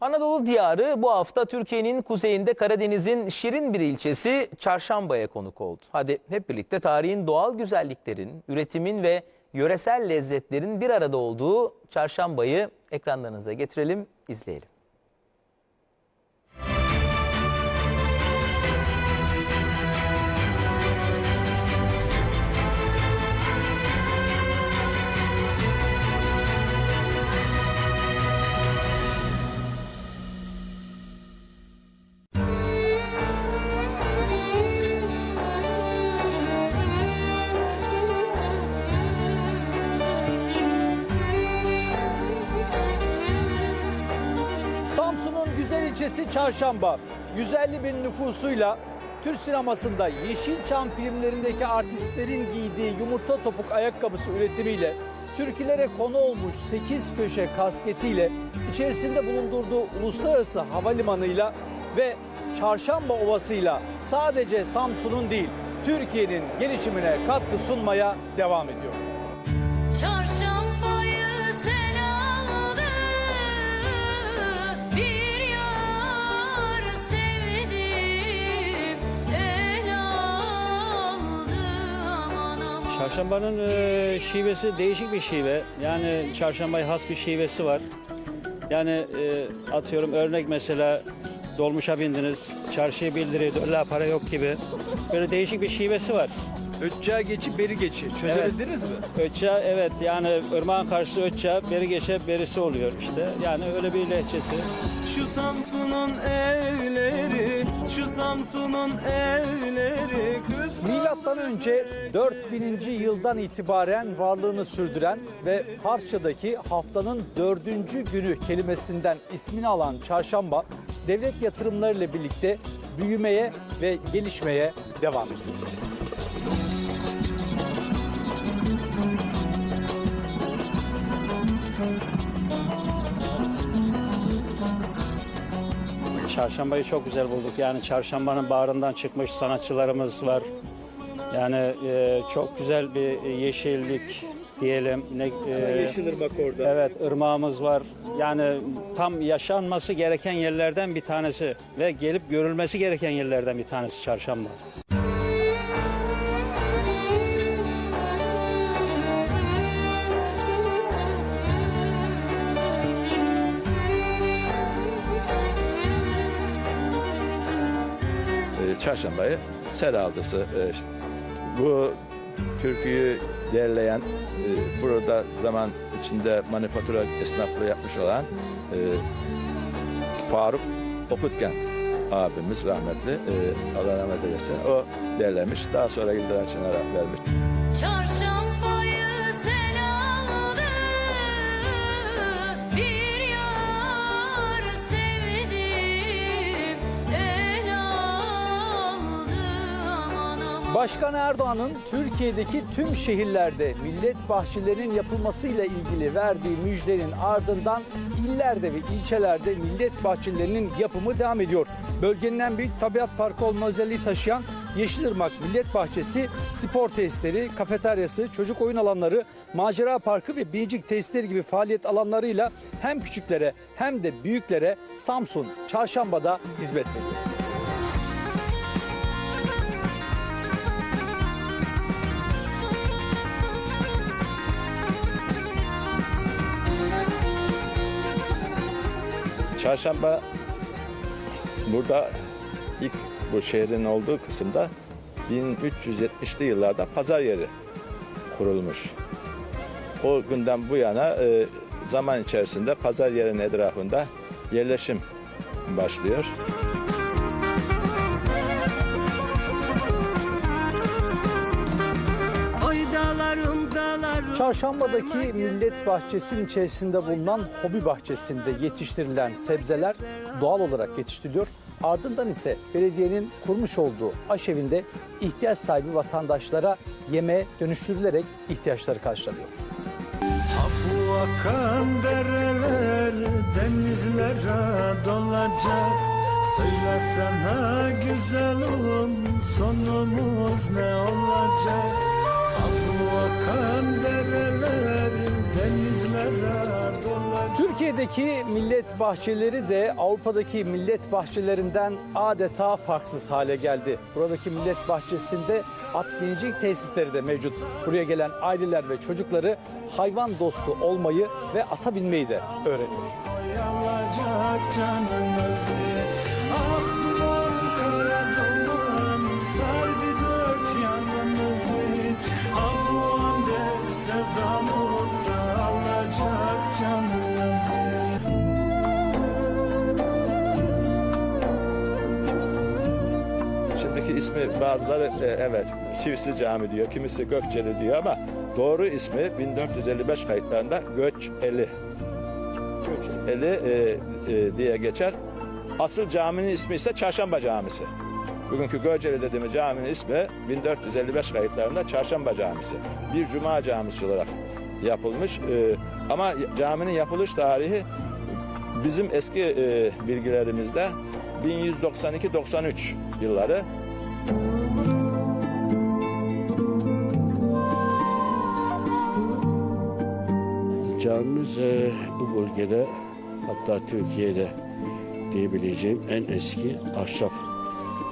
Anadolu diyarı bu hafta Türkiye'nin kuzeyinde Karadeniz'in şirin bir ilçesi Çarşamba'ya konuk oldu. Hadi hep birlikte tarihin doğal güzelliklerin, üretimin ve yöresel lezzetlerin bir arada olduğu Çarşamba'yı ekranlarınıza getirelim, izleyelim. İlçesi Çarşamba, 150 bin nüfusuyla Türk sinemasında Yeşilçam filmlerindeki artistlerin giydiği yumurta topuk ayakkabısı üretimiyle Türkilere konu olmuş 8 köşe kasketiyle içerisinde bulundurduğu uluslararası havalimanıyla ve Çarşamba Ovası'yla sadece Samsun'un değil Türkiye'nin gelişimine katkı sunmaya devam ediyor. Çarşambanın e, şivesi değişik bir şive. Yani çarşambaya has bir şivesi var. Yani e, atıyorum örnek mesela dolmuşa bindiniz, çarşıya bildiriyor, la para yok gibi. Böyle değişik bir şivesi var. Ötçeğe geçip beri geçi çözebildiniz mi? Ötça evet yani ırmağın karşısı Ötça, beri geçe berisi oluyor işte. Yani öyle bir lehçesi. Şu Samsun'un evleri, şu Samsun'un evleri Milattan önce 4000. yıldan itibaren varlığını sürdüren ve Farsçadaki haftanın dördüncü günü kelimesinden ismini alan çarşamba devlet yatırımlarıyla birlikte büyümeye ve gelişmeye devam ediyor. Çarşambayı çok güzel bulduk. Yani çarşambanın bağrından çıkmış sanatçılarımız var. Yani e, çok güzel bir yeşillik diyelim. Ne, e, Yeşilırmak orada. Evet, ırmağımız var. Yani tam yaşanması gereken yerlerden bir tanesi ve gelip görülmesi gereken yerlerden bir tanesi çarşamba. Çarşambayı sel aldısı. E, Bu türküyü derleyen, e, burada zaman içinde manifatura esnaflığı yapmış olan e, Faruk Okutgen abimiz rahmetli, e, Allah rahmet eylesin. O derlemiş, daha sonra Yıldıray Çınar'a vermiş. Çarşambayı Başkan Erdoğan'ın Türkiye'deki tüm şehirlerde millet bahçelerinin yapılmasıyla ilgili verdiği müjdenin ardından illerde ve ilçelerde millet bahçelerinin yapımı devam ediyor. Bölgenin en büyük tabiat parkı olma özelliği taşıyan Yeşilırmak Millet Bahçesi spor tesisleri, kafeteryası, çocuk oyun alanları, macera parkı ve binicik tesisleri gibi faaliyet alanlarıyla hem küçüklere hem de büyüklere Samsun, Çarşamba'da hizmet veriyor. Çarşamba burada ilk bu şehrin olduğu kısımda 1370'li yıllarda pazar yeri kurulmuş. O günden bu yana e, zaman içerisinde pazar yerinin etrafında yerleşim başlıyor. Çarşamba'daki millet bahçesinin içerisinde bulunan hobi bahçesinde yetiştirilen sebzeler doğal olarak yetiştiriliyor. Ardından ise belediyenin kurmuş olduğu aşevinde ihtiyaç sahibi vatandaşlara yemeğe dönüştürülerek ihtiyaçları karşılanıyor. Bu akan dereler denizlere dolacak Söylesene güzelim sonumuz ne olacak Türkiye'deki millet bahçeleri de Avrupa'daki millet bahçelerinden adeta farksız hale geldi. Buradaki millet bahçesinde at binicilik tesisleri de mevcut. Buraya gelen aileler ve çocukları hayvan dostu olmayı ve ata binmeyi de öğreniyor. Bazıları e, evet Çivisi Cami diyor, kimisi Gökçeli diyor ama doğru ismi 1455 kayıtlarında Göçeli. Göçeli e, e, diye geçer. Asıl caminin ismi ise Çarşamba Camisi. Bugünkü Göceli dediğimiz caminin ismi 1455 kayıtlarında Çarşamba Camisi. Bir cuma camisi olarak yapılmış. E, ama caminin yapılış tarihi bizim eski e, bilgilerimizde 1192-93 yılları. Camimiz e, bu bölgede hatta Türkiye'de diyebileceğim en eski ahşap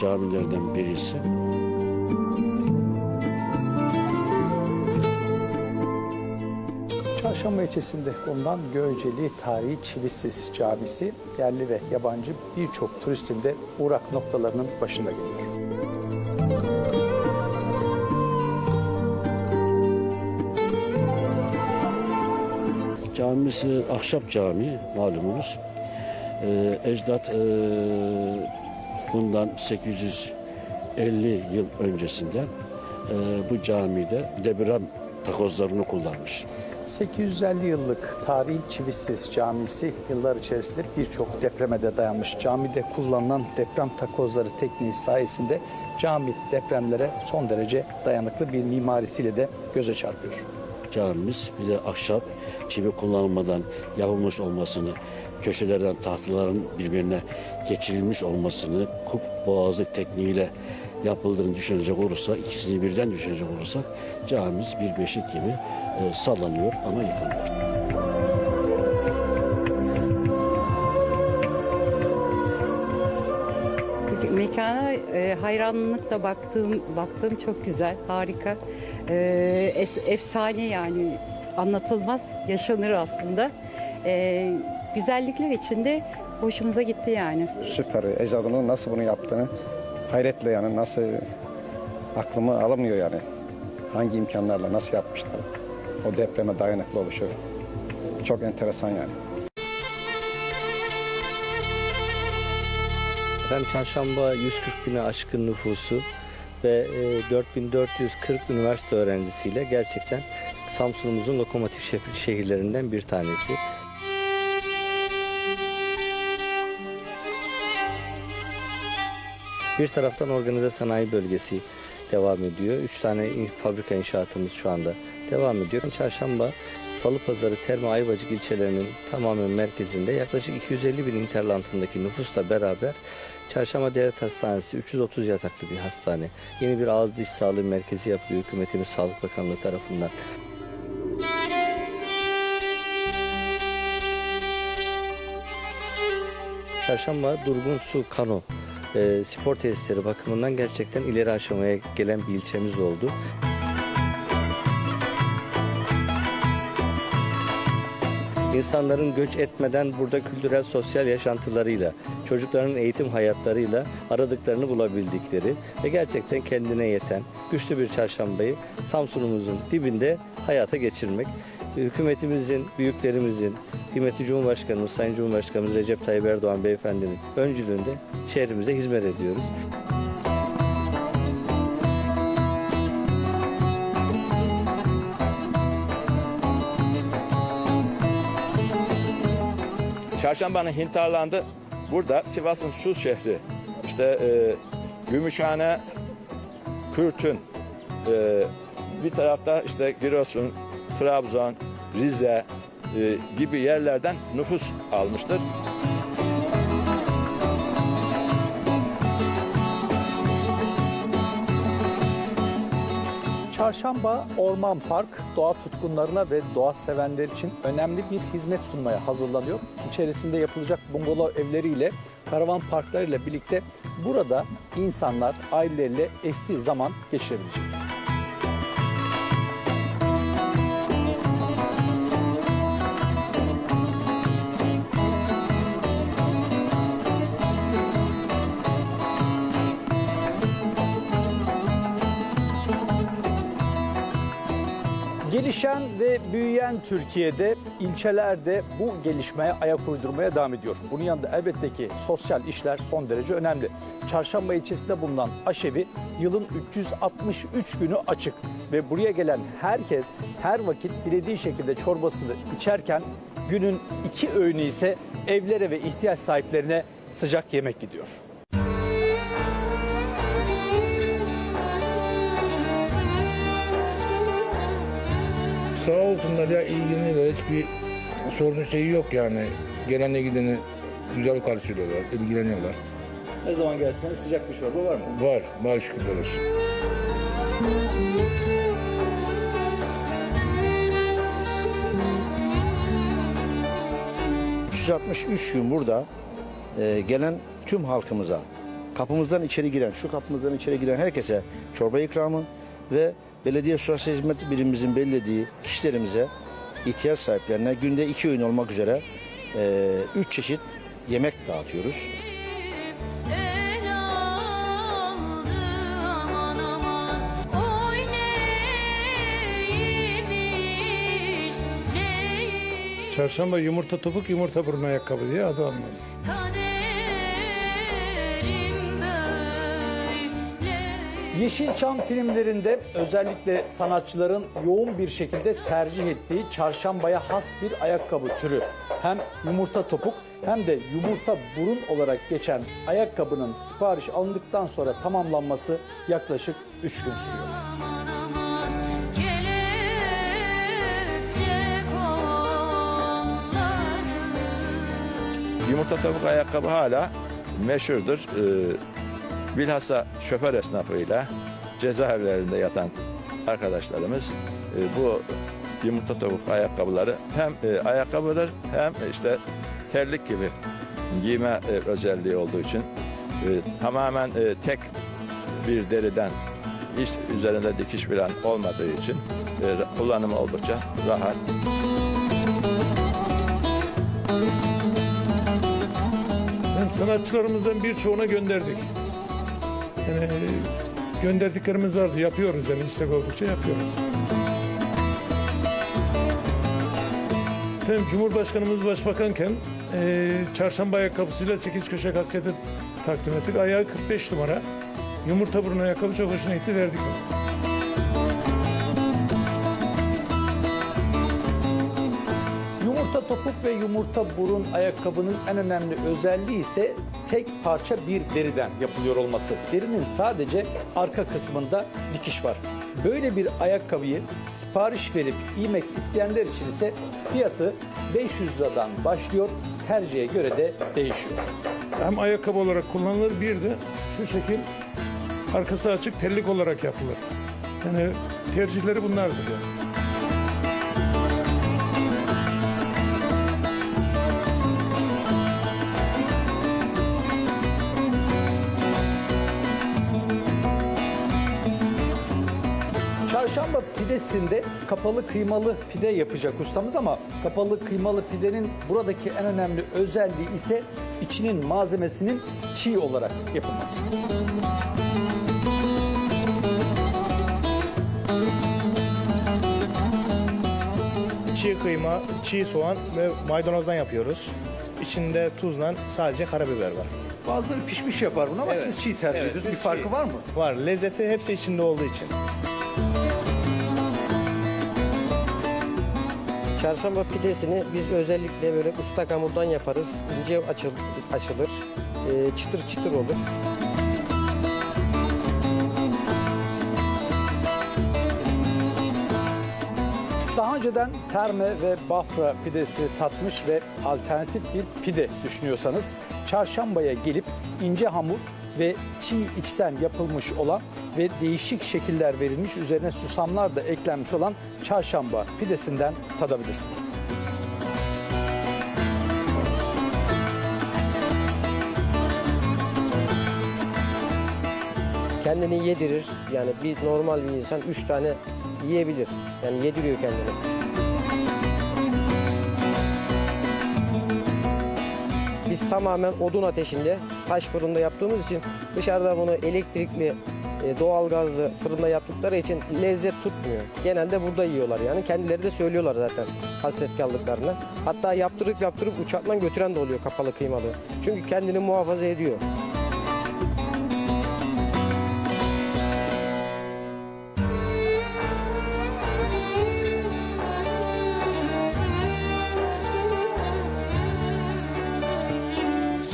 camilerden birisi. Çarşamba ilçesinde bulunan Göceli Tarihi Çivisiz Camisi yerli ve yabancı birçok turistin de uğrak noktalarının başında geliyor. Camimiz e, ahşap cami malumunuz. E, ecdat e, bundan 850 yıl öncesinde e, bu camide deprem takozlarını kullanmış. 850 yıllık tarihi Çivisiz Camisi yıllar içerisinde birçok depreme de dayanmış. Camide kullanılan deprem takozları tekniği sayesinde cami depremlere son derece dayanıklı bir mimarisiyle de göze çarpıyor. Camimiz bir de ahşap çivi kullanılmadan yapılmış olmasını, köşelerden tahtaların birbirine geçirilmiş olmasını, kup boğazı tekniğiyle yapıldığını düşünecek olursak, ikisini birden düşünecek olursak camimiz bir beşik gibi e, sallanıyor ama yıkılmıyor. Mekana e, hayranlıkla baktığım baktığım çok güzel, harika. E, es- efsane yani anlatılmaz, yaşanır aslında. E, güzellikler içinde hoşumuza gitti yani. süper. Ecdadının nasıl bunu yaptığını hayretle yani nasıl aklımı alamıyor yani. Hangi imkanlarla nasıl yapmışlar. O depreme dayanıklı oluşu. Çok enteresan yani. Efendim çarşamba 140 bine aşkın nüfusu ve e, 4440 üniversite öğrencisiyle gerçekten Samsun'umuzun lokomotif şehirlerinden bir tanesi. Bir taraftan organize sanayi bölgesi devam ediyor. Üç tane fabrika inşaatımız şu anda devam ediyor. Çarşamba, Salı Pazarı, Terme, Ayvacık ilçelerinin tamamen merkezinde yaklaşık 250 bin interlantındaki nüfusla beraber Çarşamba Devlet Hastanesi 330 yataklı bir hastane. Yeni bir ağız diş sağlığı merkezi yapılıyor hükümetimiz Sağlık Bakanlığı tarafından. Çarşamba Durgun Su Kano e, spor tesisleri bakımından gerçekten ileri aşamaya gelen bir ilçemiz oldu. İnsanların göç etmeden burada kültürel sosyal yaşantılarıyla, çocukların eğitim hayatlarıyla aradıklarını bulabildikleri ve gerçekten kendine yeten güçlü bir çarşambayı Samsun'umuzun dibinde hayata geçirmek. Hükümetimizin, büyüklerimizin, kıymetli Cumhurbaşkanımız, Sayın Cumhurbaşkanımız Recep Tayyip Erdoğan Beyefendinin öncülüğünde şehrimize hizmet ediyoruz. Çarşamba'nın hinterlandı. Burada Sivas'ın su şehri. İşte e, Gümüşhane, Kürtün, e, bir tarafta işte Giresun, Trabzon, Rize e, gibi yerlerden nüfus almıştır. Çarşamba Orman Park doğa tutkunlarına ve doğa sevenler için önemli bir hizmet sunmaya hazırlanıyor. İçerisinde yapılacak bungalov evleriyle, karavan parklarıyla birlikte burada insanlar aileleriyle estiği zaman geçirebilecek. Gelişen ve büyüyen Türkiye'de ilçelerde bu gelişmeye ayak uydurmaya devam ediyor. Bunun yanında elbette ki sosyal işler son derece önemli. Çarşamba ilçesinde bulunan aşevi yılın 363 günü açık ve buraya gelen herkes her vakit dilediği şekilde çorbasını içerken günün iki öğünü ise evlere ve ihtiyaç sahiplerine sıcak yemek gidiyor. Sağ olsunlar ya ilgileniyorlar. Hiçbir sorun şeyi yok yani. Gelene gideni güzel karşılıyorlar, ilgileniyorlar. Ne zaman gelseniz sıcak bir çorba var mı? Var, var şükürler olsun. 363 gün burada e, gelen tüm halkımıza, kapımızdan içeri giren, şu kapımızdan içeri giren herkese çorba ikramı ve belediye sosyal hizmet birimimizin belirlediği kişilerimize, ihtiyaç sahiplerine günde iki öğün olmak üzere e, üç çeşit yemek dağıtıyoruz. Çarşamba yumurta topuk, yumurta burnu ayakkabı diye adı alınıyor. Yeşilçam filmlerinde özellikle sanatçıların yoğun bir şekilde tercih ettiği çarşambaya has bir ayakkabı türü. Hem yumurta topuk hem de yumurta burun olarak geçen ayakkabının sipariş alındıktan sonra tamamlanması yaklaşık 3 gün sürüyor. Yumurta tavuk ayakkabı hala meşhurdur. Ee, bilhassa şoför esnafıyla cezaevlerinde yatan arkadaşlarımız e, bu yumurta tavuk ayakkabıları hem e, ayakkabıdır hem işte terlik gibi giyme e, özelliği olduğu için tamamen tek bir deriden hiç üzerinde dikiş falan olmadığı için kullanımı oldukça rahat. Hem sanatçılarımızdan birçoğuna gönderdik. Yani gönderdiklerimiz vardı, yapıyoruz yani istek oldukça yapıyoruz. Efendim Cumhurbaşkanımız başbakanken eee çarşamba ayakkabısıyla 8 köşe kasketi takdim ettik. Ayağı 45 numara. Yumurta burun ayakkabı çok hoşuna gitti verdik. ona. Topuk ve yumurta burun ayakkabının en önemli özelliği ise tek parça bir deriden yapılıyor olması. Derinin sadece arka kısmında dikiş var. Böyle bir ayakkabıyı sipariş verip giymek isteyenler için ise fiyatı 500 liradan başlıyor. Tercihe göre de değişiyor. Hem ayakkabı olarak kullanılır bir de şu şekil arkası açık terlik olarak yapılır. Yani tercihleri bunlardır yani. Çarşamba pidesinde kapalı kıymalı pide yapacak ustamız ama kapalı kıymalı pidenin buradaki en önemli özelliği ise içinin malzemesinin çiğ olarak yapılması. Çiğ kıyma, çiğ soğan ve maydanozdan yapıyoruz. İçinde tuzla sadece karabiber var. Bazıları pişmiş yapar bunu ama Evet. siz çiğ tercih Evet, ediyorsunuz. Bir biz farkı çiğ. var mı? Var. Lezzeti hepsi içinde olduğu için. Çarşamba pidesini biz özellikle böyle ıslak hamurdan yaparız. İnce açıl, açılır. Ee, çıtır çıtır olur. Daha önceden terme ve bafra pidesi tatmış ve alternatif bir pide düşünüyorsanız çarşambaya gelip ince hamur ve çiğ içten yapılmış olan ve değişik şekiller verilmiş üzerine susamlar da eklenmiş olan çarşamba pidesinden tadabilirsiniz. Kendini yedirir. Yani bir normal bir insan üç tane yiyebilir. Yani yediriyor kendini. Biz tamamen odun ateşinde, taş fırında yaptığımız için dışarıda bunu elektrikli, e, doğalgazlı fırında yaptıkları için lezzet tutmuyor. Genelde burada yiyorlar yani. Kendileri de söylüyorlar zaten hasret kaldıklarını. Hatta yaptırıp yaptırıp uçakla götüren de oluyor kapalı kıymalı. Çünkü kendini muhafaza ediyor.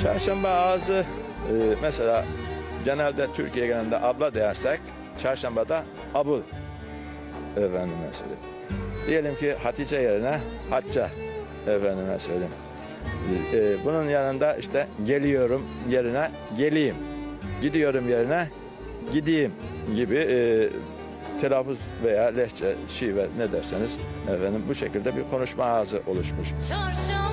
Çarşamba ağzı e, mesela genelde Türkiye genelinde abla dersek çarşambada abul efendime söyleyeyim. Diyelim ki Hatice yerine Hatça efendime söyleyeyim. E, bunun yanında işte geliyorum yerine geleyim. Gidiyorum yerine gideyim gibi e, telaffuz veya lehçe, şive ne derseniz efendim bu şekilde bir konuşma ağzı oluşmuş. Çarşamba